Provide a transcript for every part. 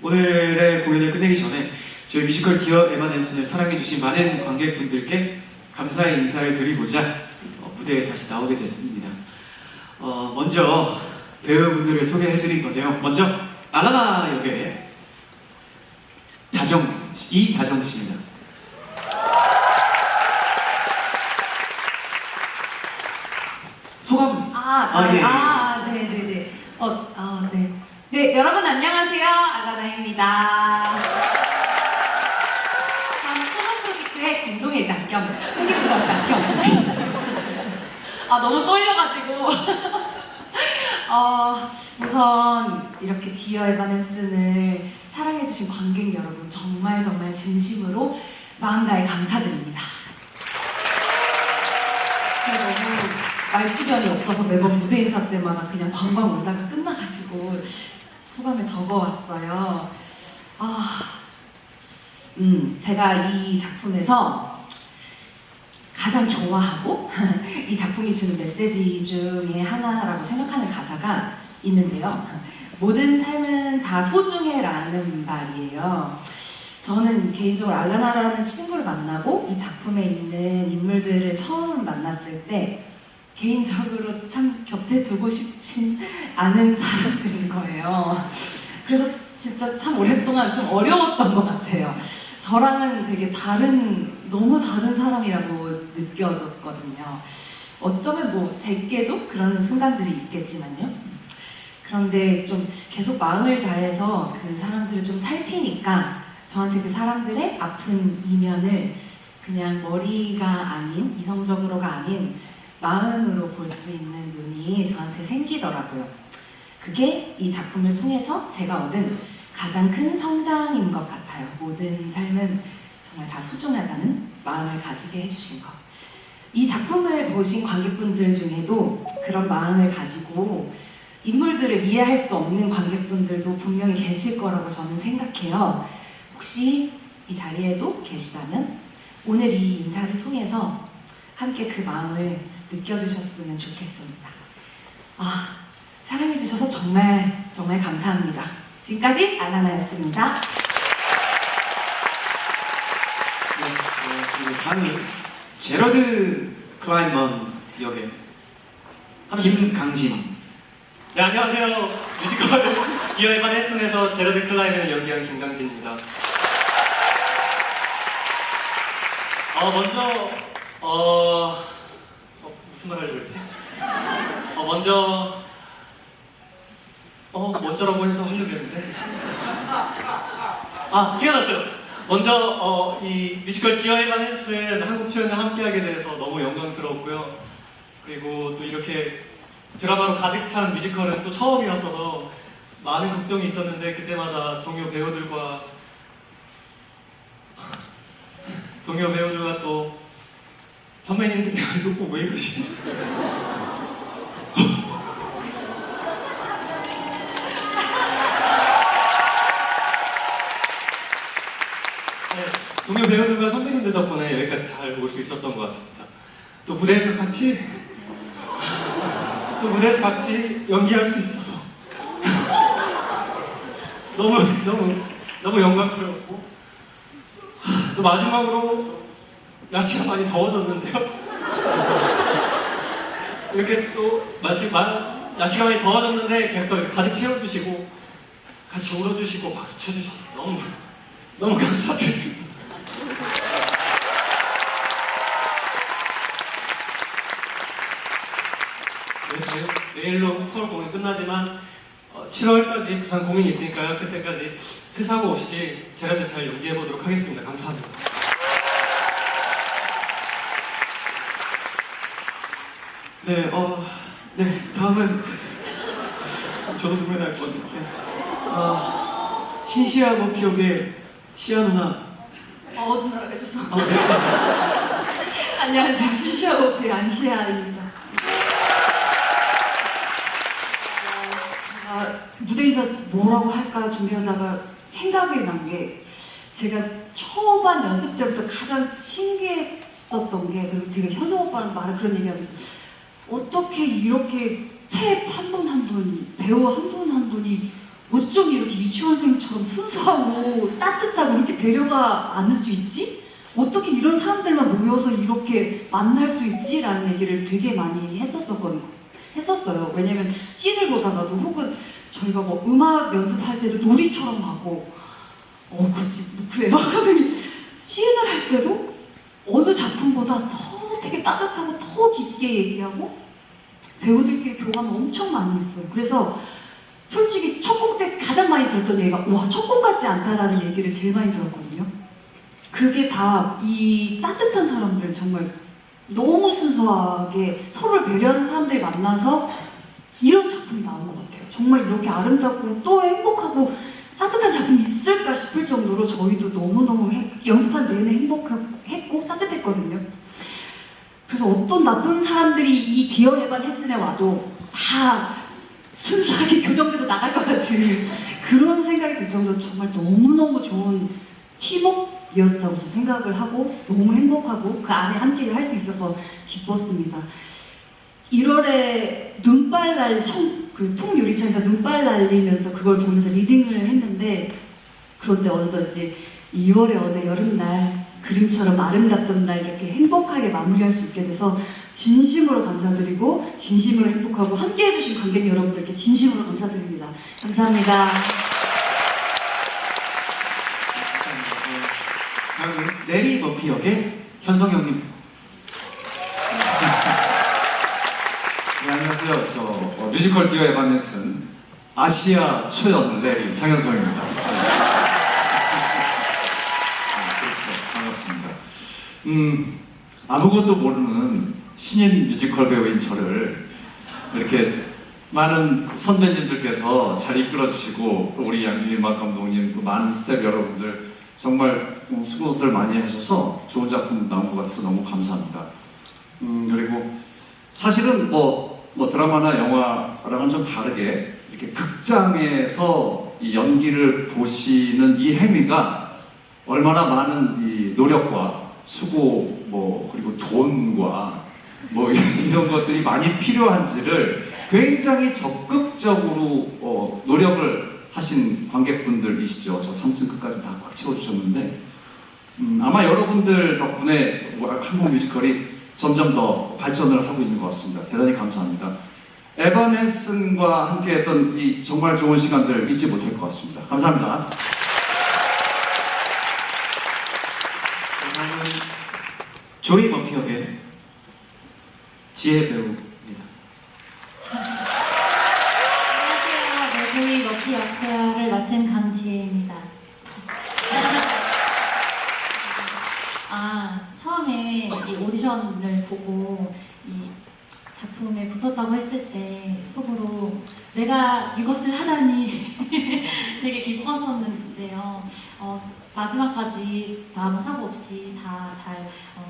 오늘의 공연을 끝내기 전에 저희 뮤지컬 디어 에바넨스를 사랑해주신 많은 관객분들께 감사의 인사를 드리고자 어, 무대에 다시 나오게 됐습니다. 어, 먼저 배우분들을 소개해드릴 건데요. 먼저 알라나 역의 다정 이다정 씨입니다. 소감 아, 아, 예, 예. 아. 어, 아, 네. 네, 여러분 안녕하세요. 알라나입니다. 저는 코너 프로젝트의 공동회장 겸 회계부담당 겸. 아, 너무 떨려가지고. 어, 우선 이렇게 디어 에바넨슨을 사랑해주신 관객 여러분 정말 정말 진심으로 마음 다해 감사드립니다. 제가 너무 말주변이 없어서 매번 무대 인사 때마다 그냥 광광 울다가 끝나가지고 소감을 적어왔어요. 아, 음, 제가 이 작품에서 가장 좋아하고 이 작품이 주는 메시지 중에 하나라고 생각하는 가사가 있는데요. 모든 삶은 다 소중해라는 말이에요. 저는 개인적으로 알라나라는 친구를 만나고 이 작품에 있는 인물들을 처음 만났을 때 개인적으로 참 곁에 두고 싶진 않은 사람들인 거예요. 그래서 진짜 참 오랫동안 좀 어려웠던 것 같아요. 저랑은 되게 다른, 너무 다른 사람이라고 느껴졌거든요. 어쩌면 뭐 제게도 그런 순간들이 있겠지만요. 그런데 좀 계속 마음을 다해서 그 사람들을 좀 살피니까 저한테 그 사람들의 아픈 이면을 그냥 머리가 아닌 이성적으로가 아닌 마음으로 볼 수 있는 눈이 저한테 생기더라고요. 그게 이 작품을 통해서 제가 얻은 가장 큰 성장인 것 같아요. 모든 삶은 정말 다 소중하다는 마음을 가지게 해주신 것. 이 작품을 보신 관객분들 중에도 그런 마음을 가지고 인물들을 이해할 수 없는 관객분들도 분명히 계실 거라고 저는 생각해요. 혹시 이 자리에도 계시다면 오늘 이 인사를 통해서 함께 그 마음을 느껴주셨으면 좋겠습니다. 아, 사랑해주셔서 정말, 정말 감사합니다. 지금까지 알라나였습니다. 네, 네, 그리고 다음이 제러드 클라이먼 역의 김강진 네, 안녕하세요. 뮤지컬 디어 에반 헨슨에서 제러드 클라이맨을 연기한 김강진입니다. 어, 먼저, 어, 어, 무슨 말 하려고 했지? 어, 먼저, 어, 먼저라고 해서 하려고 했는데. 아, 생각났어요. 먼저, 어, 이 뮤지컬 디어 에반 헨슨 한국 출연을 함께하게 돼서 너무 영광스러웠고요. 그리고 또 이렇게 드라마로 가득 찬 뮤지컬은 또 처음이었어서 많은 걱정이 있었는데 그때마다 동료 배우들과 동료 배우들과 또 선배님들 이거 꼭왜 이러시? 네, 동료 배우들과 선배님들 덕분에 여기까지 잘 올 수 있었던 것 같습니다. 또 무대에서 같이 또 무대에서 같이 연기할 수 있어서 너무 너무 너무 영광스럽고 또 마지막으로 날씨가 많이 더워졌는데요. 이렇게 또 마치 마, 날씨가 많이 더워졌는데 객석 가득 채워주시고 같이 울어주시고 박수 쳐주셔서 너무 너무 감사드립니다. 내일로 서울 공연 끝나지만 어, 7월까지 부산 공연이 있으니까요. 그때까지 퇴사고 없이 제라드 잘 연기해 보도록 하겠습니다. 감사합니다. 네, 어, 네, 다음은 저도 눈물 날것 같은데 어, 신시아 모피 역의 시아 누나 어, 어두 나라가 해줘서. 어, 네. 안녕하세요. 슈쇼오피 안시아입니다. 어, 제가 무대 인사 뭐라고 할까 준비하다가 생각이 난 게 제가 초반 연습 때부터 가장 신기했었던 게 그리고 되게 현성 오빠는 말을 그런 얘기하면서 어떻게 이렇게 탭한분 한 분, 배우 한 분 한 분이 어쩜 이렇게 유치원생처럼 순수하고 따뜻하고 이렇게 배려가 많을 수 있지? 어떻게 이런 사람들만 모여서 이렇게 만날 수 있지? 라는 얘기를 되게 많이 했었던 건 했었어요. 왜냐면 씬을 보다가도 혹은 저희가 뭐 음악 연습할 때도 놀이처럼 하고 어, 그치, 뭐 그래요. 씬을 할 때도 어느 작품보다 더 되게 따뜻하고 더 깊게 얘기하고 배우들끼리 교감을 엄청 많이 했어요. 그래서 솔직히 첫곡때 가장 많이 들었던 얘기가 와, 첫곡 같지 않다라는 얘기를 제일 많이 들었거든요. 그게 다 이 따뜻한 사람들 정말 너무 순수하게 서로를 배려하는 사람들이 만나서 이런 작품이 나온 것 같아요. 정말 이렇게 아름답고 또 행복하고 따뜻한 작품이 있을까 싶을 정도로 저희도 너무너무 해- 연습한 내내 행복했고 따뜻했거든요. 그래서 어떤 나쁜 사람들이 이 디어 에반 헬슨에 와도 다 순수하게 교정돼서 나갈 것 같은 그런 생각이 들 정도로 정말 너무너무 좋은 팀워크였다고 저는 생각을 하고 너무 행복하고 그 안에 함께 할 수 있어서 기뻤습니다. 1월에 눈발 날, 그 통유리창에서 눈발 날리면서 그걸 보면서 리딩을 했는데 그런데 어느덧 이제 2월의 어느 여름날 그림처럼 아름답던 날 이렇게 행복하게 마무리할 수 있게 돼서 진심으로 감사드리고 진심으로 행복하고 함께 해주신 관객 여러분들께 진심으로 감사드립니다. 감사합니다. 다음은 레리 머피 역의 현성 형님. 네, 안녕하세요. 저 어, 뮤지컬 디어 에바네슨 아시아 초연 레리 장현성입니다. 아, 그렇죠. 반갑습니다. 음, 아무것도 모르는 신인 뮤지컬 배우인 저를 이렇게 많은 선배님들께서 잘 이끌어주시고 또 우리 양준희 음악 감독님 또 많은 스태프 여러분들 정말 어, 수고들 많이 하셔서 좋은 작품 나온 것 같아서 너무 감사합니다. 음, 그리고 사실은 뭐, 뭐 드라마나 영화랑은 좀 다르게 이렇게 극장에서 이 연기를 보시는 이 행위가 얼마나 많은 이 노력과 수고 뭐 그리고 돈과 뭐 이런 것들이 많이 필요한지를 굉장히 적극적으로 어, 노력을 하신 관객분들이시죠. 저 3층 끝까지 다 꽉 채워주셨는데 음, 아마 여러분들 덕분에 한국 뮤지컬이 점점 더 발전을 하고 있는 것 같습니다. 대단히 감사합니다. 에바넨슨과 함께했던 이 정말 좋은 시간들 잊지 못할 것 같습니다. 감사합니다. 다음은 조이 머피 역의 지혜 배우입니다. 안녕하세요. 네, 저희 머피 역할을 맡은 강지혜입니다. 아, 처음에 이 오디션을 보고 이 작품에 붙었다고 했을 때 속으로 내가 이것을 하다니 되게 기뻤었는데요. 어, 마지막까지 아무 사고 없이 다 잘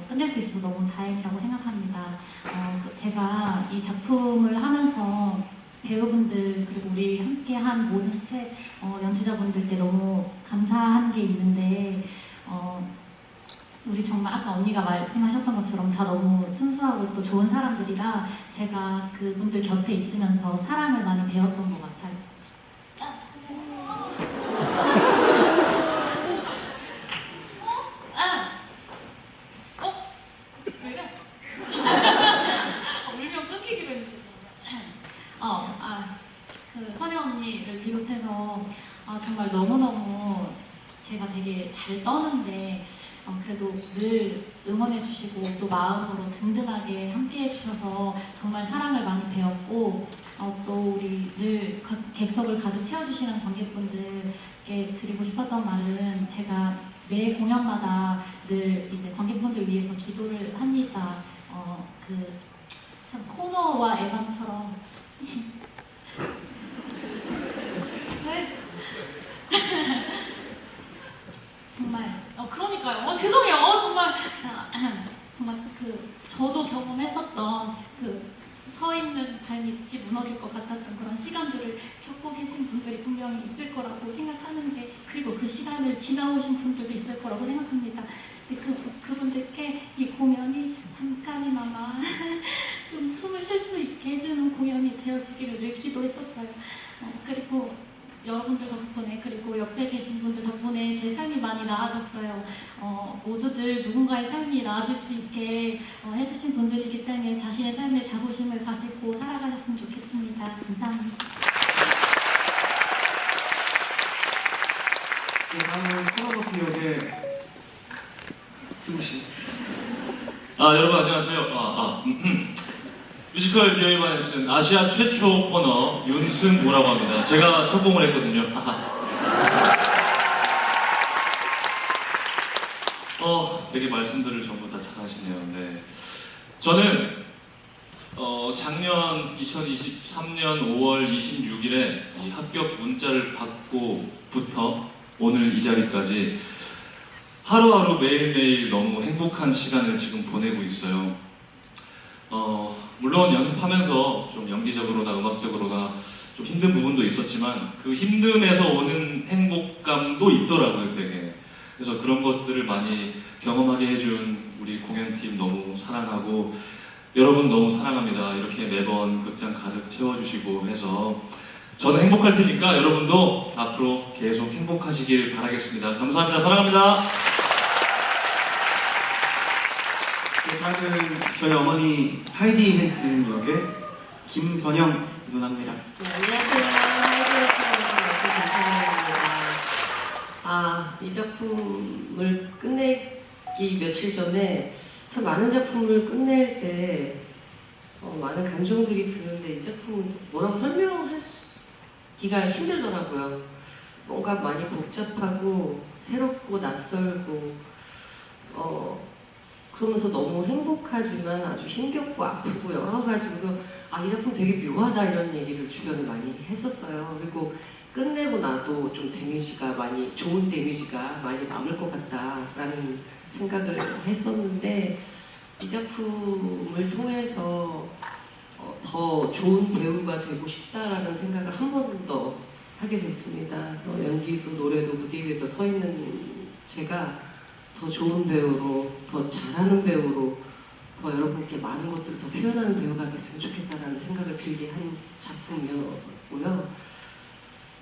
끝낼 수 있어서 너무 다행이라고 생각합니다. 어, 그 제가 이 작품을 하면서 배우분들 그리고 우리 함께 한 모든 스텝 어, 연주자분들께 너무 감사한 게 있는데 어, 우리 정말 아까 언니가 말씀하셨던 것처럼 다 너무 순수하고 또 좋은 사람들이라 제가 그분들 곁에 있으면서 사랑을 많이 배웠던 것 같아요. 어? 아! 어? 왜 이래? 어, 울면 끊기기로 했는데. 어, 아, 그 선혜 언니를 비롯해서 아, 정말 너무너무 제가 되게 잘 떠는데 어, 그래도 늘 응원해 주시고 또 마음으로 든든하게 함께 해주셔서 정말 사랑을 많이 배웠고 어, 또 우리 늘 가- 객석을 가득 채워주시는 관객분들께 드리고 싶었던 말은 제가 매 공연마다 늘 이제 관객분들 위해서 기도를 합니다. 어, 그 참 코너와 에반처럼 정말 어 그러니까요. 어, 죄송해요. 어, 정말 아, 정말 그 저도 경험했었던 그 서 있는 발밑이 무너질 것 같았던 그런 시간들을 겪고 계신 분들이 분명히 있을 거라고 생각하는데 그리고 그 시간을 지나오신 분들도 있을 거라고 생각합니다. 그 그분들께 이 공연이 잠깐이나마 좀 숨을 쉴 수 있게 해주는 공연이 되어지기를 늘 기도했었어요. 어, 그리고 여러분들 덕분에 그리고 옆에 계신 분들 덕분에 제 삶이 많이 나아졌어요. 어, 모두들 누군가의 삶이 나아질 수 있게 어, 해주신 분들이기 때문에 자신의 삶에 자부심을 가지고 살아가셨으면 좋겠습니다. 감사합니다. 네, 다음은 코너버키 역의 승우 씨. 아 여러분 안녕하세요. 아, 아, 음, 음. 뮤지컬 디어이반에 쓴 아시아 최초 코너 윤승모라고 합니다. 제가 첫공을 했거든요. 어, 되게 말씀들을 전부 다 잘하시네요. 네. 저는 어, 작년 2023년 5월 26일에 이 합격 문자를 받고부터 오늘 이 자리까지 하루하루 매일매일 너무 행복한 시간을 지금 보내고 있어요. 어, 물론 연습하면서 좀 연기적으로나 음악적으로나 좀 힘든 부분도 있었지만 그 힘듦에서 오는 행복감도 있더라고요, 되게. 그래서 그런 것들을 많이 경험하게 해준 우리 공연팀 너무 사랑하고 여러분 너무 사랑합니다. 이렇게 매번 극장 가득 채워주시고 해서 저는 행복할 테니까 여러분도 앞으로 계속 행복하시길 바라겠습니다. 감사합니다. 사랑합니다. 네, 다음은 저희 어머니 하이디 헨슨 역의 김선영 누나입니다. 네, 안녕하세요. 감사합니다. 아, 이 작품을 끝내기 며칠 전에 참 많은 작품을 끝낼 때 어, 많은 감정들이 드는데 이 작품은 뭐라고 설명하기가 힘들더라고요. 뭔가 많이 복잡하고 새롭고 낯설고 어, 그러면서 너무 행복하지만 아주 힘겹고 아프고 여러 가지 그래서 아 이 작품 되게 묘하다 이런 얘기를 주변에 많이 했었어요. 그리고 끝내고 나도 좀 데미지가 많이 좋은 데미지가 많이 남을 것 같다라는 생각을 했었는데 이 작품을 통해서 어, 더 좋은 배우가 되고 싶다라는 생각을 한 번 더 하게 됐습니다. 연기도 노래도 무대 위에서 서 있는 제가 더 좋은 배우로 더 잘하는 배우로 더 여러분께 많은 것들을 더 표현하는 배우가 됐으면 좋겠다라는 생각을 들게 한 작품이었고요.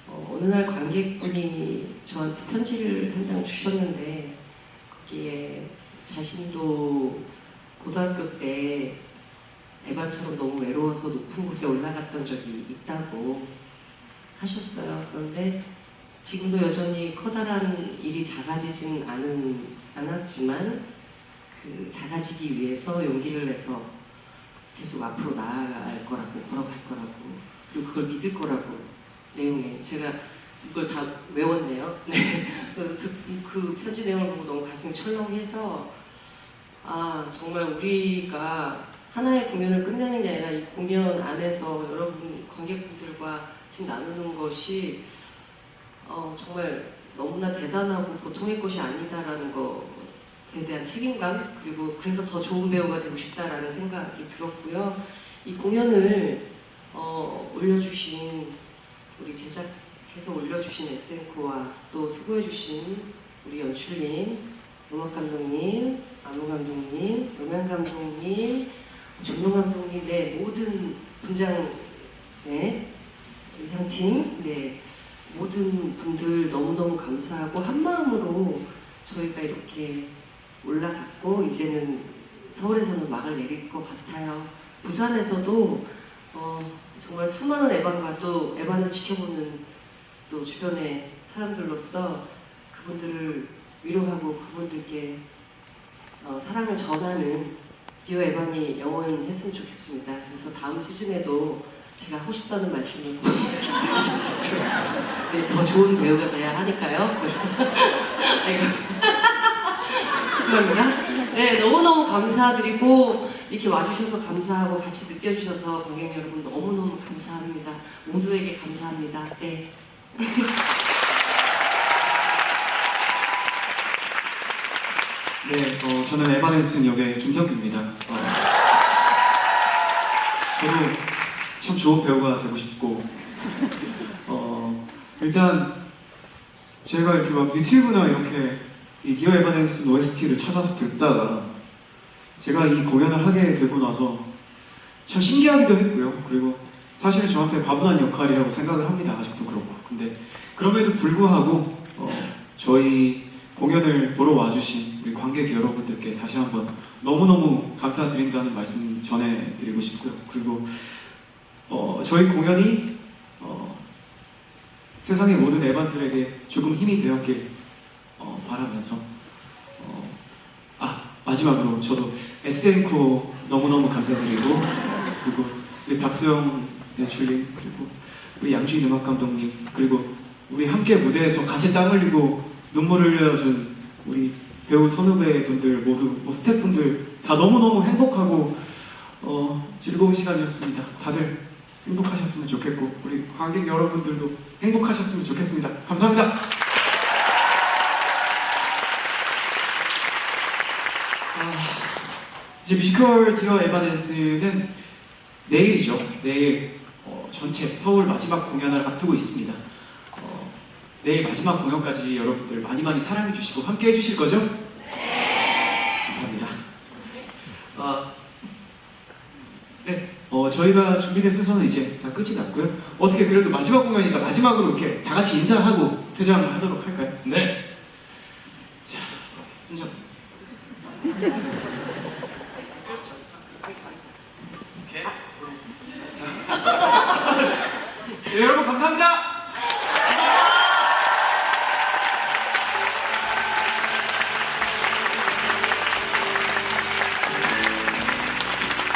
어, 어느 날 관객분이 저한테 편지를 한 장 주셨는데 거기에 자신도 고등학교 때 에바처럼 너무 외로워서 높은 곳에 올라갔던 적이 있다고 하셨어요. 그런데 지금도 여전히 커다란 일이 작아지진 않은, 않았지만 그 작아지기 위해서 용기를 내서 계속 앞으로 나아갈 거라고 걸어갈 거라고 그리고 그걸 믿을 거라고 내용에 제가 이걸 다 외웠네요. 네. 그, 듣- 그 편지 내용을 보고 너무 가슴이 철렁해서 아 정말 우리가 하나의 공연을 끝내는 게 아니라 이 공연 안에서 여러분 관객분들과 지금 나누는 것이 어, 정말 너무나 대단하고 보통의 것이 아니다라는 것에 대한 책임감 그리고 그래서 더 좋은 배우가 되고 싶다라는 생각이 들었고요. 이 공연을 어, 올려주신 우리 제작해서 올려주신 SN코와 또 수고해주신 우리 연출님, 음악 감독님, 안무 감독님, 음향 감독님, 조명 감독님, 네 모든 분장, 네 의상팀, 네 모든 분들 너무너무 감사하고 한 마음으로 저희가 이렇게 올라갔고 이제는 서울에서는 막을 내릴 것 같아요. 부산에서도 어, 정말 수많은 에반과 또 에반을 지켜보는 또 주변의 사람들로서 그분들을 위로하고 그분들께 어, 사랑을 전하는 디오 에반이 영원했으면 좋겠습니다. 그래서 다음 시즌에도 제가 하고 싶다는 말씀을 그래서 네, 더 좋은 배우가 돼야 하니까요. 감사합니다. 네, 너무너무 감사드리고 이렇게 와주셔서 감사하고 같이 느껴주셔서 관객 여러분 너무너무 감사합니다. 모두에게 감사합니다. 네. 네, 어, 저는 에바넨슨 역의 김성규입니다. 어, 저도 참 좋은 배우가 되고 싶고, 어, 일단 제가 이렇게 막 유튜브나 이렇게 이 디어 에바넨슨 OST를 찾아서 듣다가 제가 이 공연을 하게 되고 나서 참 신기하기도 했고요. 그리고 사실은 저한테 과분한 역할이라고 생각을 합니다. 아직도 그렇고. 근데 그럼에도 불구하고 어, 저희 공연을 보러 와주신 우리 관객 여러분들께 다시 한번 너무너무 감사드린다는 말씀 전해드리고 싶고요. 그리고 어, 저희 공연이 어, 세상의 모든 에반들에게 조금 힘이 되었길 어, 바라면서 어, 아 마지막으로 저도 SN코 너무너무 감사드리고 그리고 우리 박수영 연출님 그리고 우리 양주인 음악 감독님 그리고 우리 함께 무대에서 같이 땀 흘리고 눈물을 흘려준 우리 배우 선후배 분들 모두 뭐 스태프분들 다 너무너무 행복하고 어, 즐거운 시간이었습니다. 다들 행복하셨으면 좋겠고 우리 관객 여러분들도 행복하셨으면 좋겠습니다. 감사합니다. 이제 뮤지컬 디어 에바덴스는 내일이죠. 내일 어, 전체 서울 마지막 공연을 앞두고 있습니다. 어, 내일 마지막 공연까지 여러분들 많이 많이 사랑해 주시고 함께 해주실 거죠? 감사합니다. 아, 네, 어, 저희가 준비된 순서는 이제 다 끝이 났고요. 어떻게 그래도 마지막 공연이니까 마지막으로 이렇게 다 같이 인사하고 퇴장하도록 할까요? 네. 순서. 네, 여